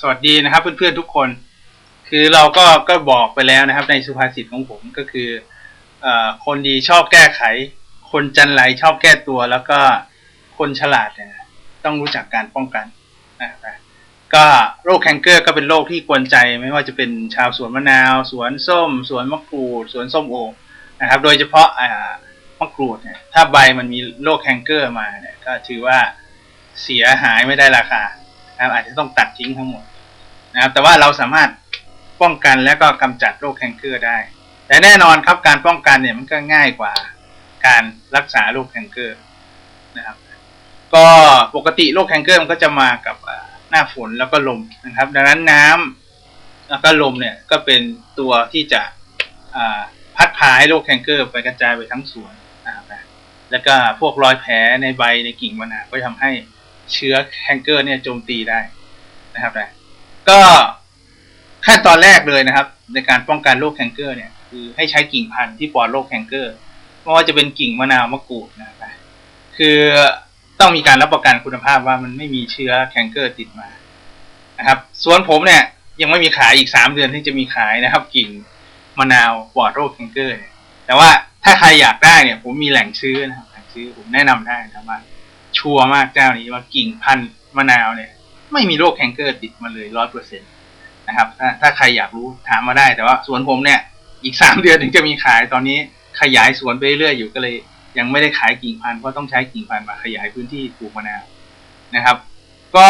สวัสดีนะครับ เพื่อนๆทุกคน คือเราก็ก็บอกไปแล้วนะครับ ในสุภาษิตของผมก็คืออคนดีชอบแก้ไข คนจันไรชอบแก้ตัว แล้วก็คนฉลาดเนี่ยต้องรู้จักการป้องกันนะครับก็โรคแคนเกอร์ก็เป็นโรคที่กวนใจ ไม่ว่าจะเป็นชาวสวนมะนาว สวนส้ม สวนมะกรูด สวนส้มโอนะครับ โดยเฉพาะมะกรูดเนี่ยถ้าใบมันมีโรคแคนเกอร์มาเนี่ยก็ถือว่าเสียหายไม่ได้ราคา นะครับอาจจะต้องตัดทิ้งทั้งหมดนะครับ แต่ว่าเราสามารถป้องกันและก็กำจัดโรคแคนเกอร์ได้ แต่แน่นอนครับการป้องกันเนี่ยมันก็ง่ายกว่าการรักษาโรคแคนเกอร์นะครับ ก็ปกติโรคแคนเกอร์มันก็จะมากับหน้าฝนแล้วก็ลมนะครับ ดังนั้นน้ำแล้วก็ลมเนี่ยก็เป็นตัวที่จะพัดพาให้โรคแคนเกอร์ไปกระจายไปทั้งสวนนะครับแล้วก็พวกรอยแผลในใบในกิ่งมะนาวก็ทำให้ เชื้อแคนเกอร์เนี่ยโจมตีได้นะครับนะก็ขั้นตอนแรกเลยนะครับ ในการป้องกันโรคแคนเกอร์เนี่ยคือให้ใช้กิ่งพันธุ์ที่ปลอดโรคแคนเกอร์ไม่ว่าจะเป็นกิ่งมะนาวมะกรูดนะครับคือต้องมีการรับประกันคุณภาพว่ามันไม่มีเชื้อแคนเกอร์ติดมานะครับสวนผมเนี่ยยังไม่มีขายอีกสามเดือนที่จะมีขายนะครับ กิ่งมะนาวปลอดโรคแคนเกอร์แต่ว่าถ้าใครอยากได้เนี่ย ผมมีแหล่งซื้อนะครับแหล่งซื้อผมแนะนำได้นะครับ ชัวร์มากเจ้านี้ว่ากิ่งพันธุ์มะนาวเนี่ย ไม่มีโรคแคนเกอร์ติดมาเลยร้อยเปอร์เซ็นตนะครับ ถ้าถ้าใครอยากรู้ถามมาได้ แต่ว่าสวนผมเนี่ยอีกสามเดือนถึงจะมีขายตอนนี้ขยายสวนไปเรื่อยๆอยู่ก็เลย ยังไม่ได้ขายกิ่งพันธุ์เพราะต้องใช้กิ่งพันธุ์มาขยายพื้นที่ปลูกมะนาวนะครับ ก็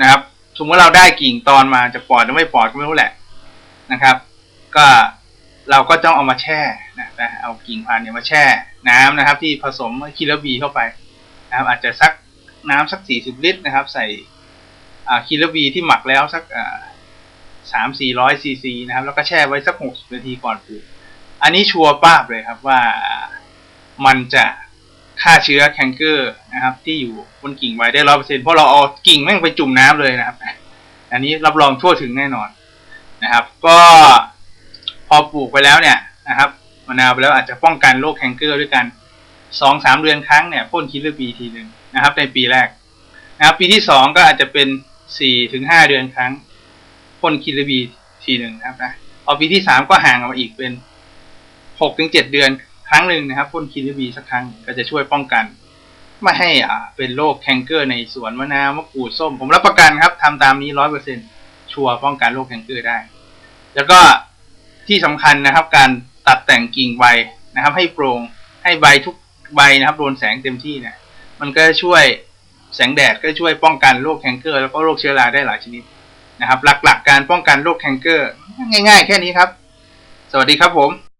นะครับสมมติเราได้กิ่งตอนมาจะปลอดหรือไม่ปลอดก็ไม่รู้แหละนะครับ ก็เราก็ต้องเอามาแช่นะ นะเอากิ่งพันธุ์เนี่ยมาแช่น้ำนะครับ ที่ผสมคีโลบีเข้าไปนะครับ อาจจะสักน้ำสักสี่สิบลิตรนะครับ ใส่คีโลบีที่หมักแล้วสักสามสี่ร้อยซีซีนะครับ แล้วก็แช่ไว้สักหกสิบนาทีก่อนปลูกอันนี้ชัวร์ป้าบเลยครับว่ามันจะฆ่าเชื้อแคนเกอร์นะครับ ที่อยู่บนกิ่งไว้ได้ร้อยเปอร์เซ็นต์เพราะเราเอากิ่งแม่งไปจุ่มน้ำเลยนะครับ อันนี้รับรองทั่วถึงแน่นอนนะครับ ก็พอปลูกไปแล้วเนี่ยนะครับ มะนาวไปแล้วอาจจะป้องกันโรคแคนเกอร์ด้วยกันสองสามเดือนครั้งเนี่ยพ่นคิลเลอร์บีทีหนึ่งนะครับ ในปีแรกนะครับปีที่สองก็อาจจะเป็นสี่ถึงห้าเดือนครั้งพ่นคิลเลอร์บีทีหนึ่งนะครับนะพอปีที่สามก็ห่างออกมาอีกเป็นหกถึงเจ็ดเดือนครั้งหนึ่งนะครับพ่นคิลเลอร์บีสักครั้งก็จะช่วยป้องกันไม่ให้อ่าเป็นโรคแคนเกอร์ในสวนมะนาวมะกรูดส้ม ผมรับประกันครับทำตามนี้ร้อยเปอร์เซ็นชัวร์ป้องกันโรคแคนเกอร์ได้ แล้วก็ที่สำคัญนะครับ การ ตัดแต่งกิ่งใบนะครับ ให้โปร่งให้ใบทุกใบนะครับโดนแสงเต็มที่เนี่ย มันก็ช่วยแสงแดดก็ช่วยป้องกันโรคแคนเกอร์ แล้วก็โรคเชื้อราได้หลายชนิดนะครับ หลักๆการป้องกันโรคแคนเกอร์ ง่าย ๆ แค่นี้ครับ สวัสดีครับผม